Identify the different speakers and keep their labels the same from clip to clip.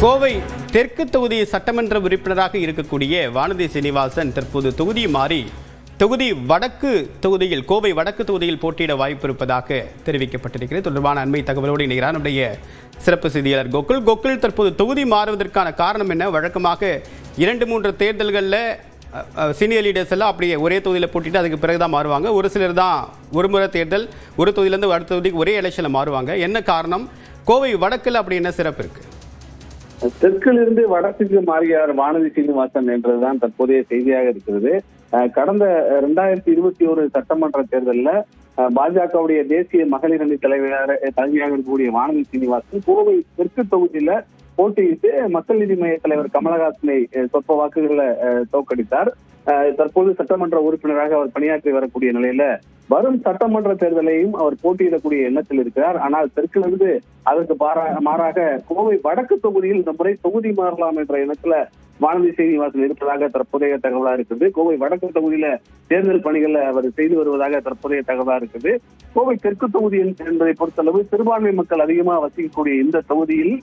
Speaker 1: கோவை தெற்கு தொகுதி சட்டமன்ற உறுப்பினராக இருக்கக்கூடிய வானதி சீனிவாசன் தற்போது தொகுதி மாறி தொகுதி வடக்கு தொகுதியில் கோவை வடக்கு தொகுதியில் போட்டியிட வாய்ப்பு இருப்பதாக தெரிவிக்கப்பட்டிருக்கிறது. தொடர்பான அண்மை தகவலோடு இணைகிறார் நம்முடைய சிறப்பு செய்தியாளர் கோகுல். கோகுல் தற்போது தொகுதி மாறுவதற்கான காரணம் என்ன? வழக்கமாக இரண்டு மூன்று தேர்தல்களில் சீனியர் லீடர்ஸ் எல்லாம் அப்படியே ஒரே தொகுதியில் போட்டிட்டு அதுக்கு பிறகு தான் மாறுவாங்க. ஒரு சிலர் தான் ஒரு முறை தேர்தல் ஒரு தொகுதியிலேருந்து அடுத்த தொகுதிக்கு ஒரே எலெக்ஷனில் மாறுவாங்க. என்ன காரணம்? கோவை வடக்கில் அப்படி என்ன சிறப்பு இருக்குது
Speaker 2: தெற்கிலிருந்து வடக்குக்கு மாறியார் வானதி சீனிவாசன் என்றதுதான் தற்போதைய செய்தியாக இருக்கிறது. கடந்த இரண்டாயிரத்தி இருபத்தி ஒரு சட்டமன்ற தேர்தலில் பாஜகவுடைய தேசிய மகளிர் அணி தலைவர் தலைமையாக இருக்கக்கூடிய வானதி சீனிவாசன் கோவை தெற்கு தொகுதியில போட்டியிட்டு மக்கள் நீதி மைய தலைவர் கமலஹாசனை சொற்ப வாக்குகளை தோற்கடித்தார். தற்போது சட்டமன்ற உறுப்பினராக அவர் பணியாற்றி வரக்கூடிய நிலையில வரும் சட்டமன்ற தேர்தலையும் அவர் போட்டியிடக்கூடிய எண்ணத்தில் இருக்கிறார். ஆனால் தெற்கிலிருந்து அதற்கு மாறாக கோவை வடக்கு தொகுதியில் இந்த முறை தொகுதி மாறலாம் என்ற எண்ணத்துல வானதி சீனிவாசன் இருப்பதாக தற்போதைய தகவலா இருக்குது. கோவை வடக்கு தொகுதியில தேர்தல் பணிகளை அவர் செய்து வருவதாக தற்போதைய தகவலா இருக்குது. கோவை தெற்கு தொகுதி என்பதை பொறுத்தளவு சிறுபான்மை மக்கள் அதிகமாக வசிக்கக்கூடிய இந்த தொகுதியில்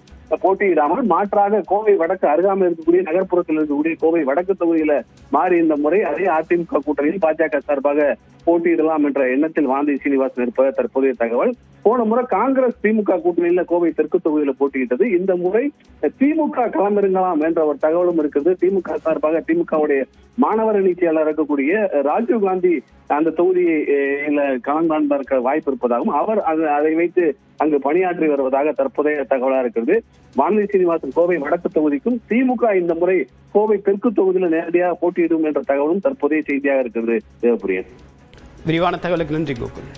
Speaker 2: போட்டியிடாமல் மாற்றாக கோவை வடக்கு அருகாமல் இருக்கக்கூடிய நகர்ப்புறத்தில் இருக்கக்கூடிய கோவை வடக்கு தொகுதியில மாறி இந்த முறை அதே அதிமுக கூட்டணியில் பாஜக சார்பாக போட்டியிடலாம் என்ற எண்ணத்தில் வாந்தி சீனிவாசன் இருப்பது தற்போதைய தகவல். போன முறை காங்கிரஸ் திமுக கூட்டணியில கோவை தெற்கு தொகுதியில போட்டியிட்டது. இந்த முறை திமுக களமிறங்கலாம் என்ற ஒரு தகவலும் இருக்குது. திமுக சார்பாக திமுகவுடைய மாணவர் அணி செயலர் இருக்கக்கூடிய ராஜீவ் காந்தி அந்த தொகுதியில களம் இருக்க வாய்ப்பு இருப்பதாகவும் அவர் அது- அதை வைத்து அங்கு பணியாற்றி வருவதாக தற்போதைய தகவலா இருக்கிறது வானதி சீனிவாசன் கோவை வடக்கு தொகுதிக்கும் திமுக இந்த முறை கோவை தெற்கு தொகுதியில நேரடியாக போட்டியிடும் என்ற தகவலும் தற்போதைய செய்தியாக இருக்கிறது தேவபுரியன்
Speaker 1: விரிவான தகவலுக்கு நன்றி கோகுல்.